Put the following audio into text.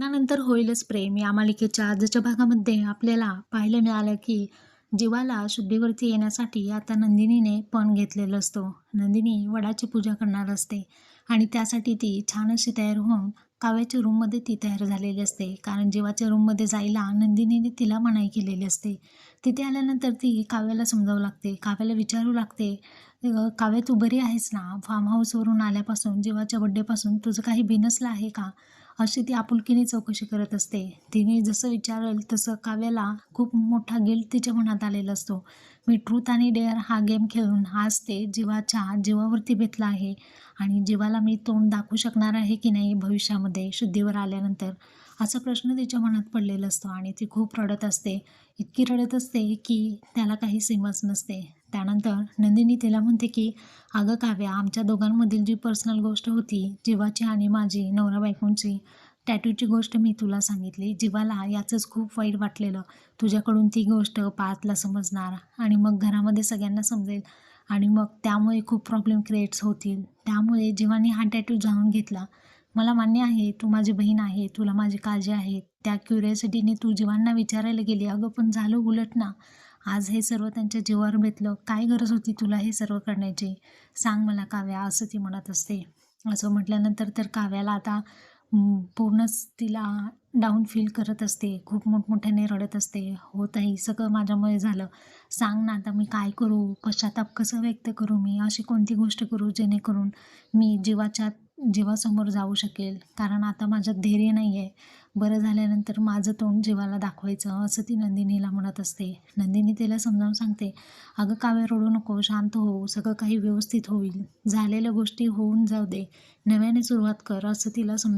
लग्नानंतर होईलच प्रेम. या मालिकेच्या आजच्या भागामध्ये आपल्याला पाहायला मिळालं की जीवाला शुद्धीवरती येण्यासाठी आता नंदिनीने पण घेतलेला असतो. नंदिनी वडाची पूजा करणार असते आणि त्यासाठी ती छान अशी तयार होऊन काव्याच्या रूममध्ये ती तयार झालेली असते. कारण जीवाच्या रूममध्ये जायला नंदिनीने तिला मनाई केलेली असते. तिथे आल्यानंतर ती काव्याला समजावू लागते. काव्याला विचारू लागते काव्या तू बरी आहेस ना? फार्म हाऊसवरून आल्यापासून जीवाच्या बड्डेपासून तुझं काही बिनसलं आहे का? अशी ती आपुलकीने चौकशी करत असते. तिने जसं विचारेल तसं काव्याला खूप मोठा गिल्ट तिच्या मनात आलेला असतो. मी ट्रूथ आणि डेअर हा गेम खेळून आज ते जीवाच्या जीवावरती बेतला आहे आणि जीवाला मी तोंड दाखवू शकणार आहे की नाही भविष्यामध्ये शुद्धीवर आल्यानंतर? असा प्रश्न तिच्या मनात पडलेला असतो आणि ती खूप रडत असते. इतकी रडत असते की त्याला काही सीमाच नसते. त्यानंतर नंदिनी तिला म्हणते की अगं काव्या आमच्या दोघांमधील जी पर्सनल गोष्ट होती जीवाची आणि माझी नवरा बायकोंची टॅटूची गोष्ट मी तुला सांगितली. जीवाला याचंच खूप वाईट वाटलेलं. तुझ्याकडून ती गोष्ट पाहतला समजणार आणि मग घरामध्ये सगळ्यांना समजेल. आणि मग त्यामुळे खूप प्रॉब्लेम क्रिएट्स होतील. त्यामुळे जीवाने हा टॅटू जाणून घेतला. मला मान्य आहे तू माझी बहीण आहे तुला माझी काळजी आहे. त्या क्युरियोसिटीने तू जीवांना विचारायला गेली. अगं पण झालं उलट ना. आज हे सर्व त्यांच्या जीवावर बेतलं. काय गरज होती तुला हे सर्व करण्याची? सांग मला काव्या असं ती म्हणत असते. असं म्हटल्यानंतर तर काव्याला आता पूर्णच तिला डाऊन फील करत असते. खूप मोठमोठ्याने रडत असते. होत आहे सगळं माझ्यामुळे झालं. सांग ना आता मी काय करू? पश्चाताप कसं व्यक्त करू मी? अशी कोणती गोष्ट करू जेणेकरून मी जीवाच्या जीवासमोर जाऊ शकेल. कारण आता माझ्यात धैर्य नाही आहे बरं झाल्यानंतर माझं तोंड जीवाला दाखवायचं असं ती नंदिनीला म्हणत असते. नंदिनी तिला समजावून सांगते अगं काव्य रडू नको शांत हो सगळं काही व्यवस्थित होईल. झालेल्या गोष्टी होऊन जाऊ दे. नव्याने सुरुवात कर असं तिला समज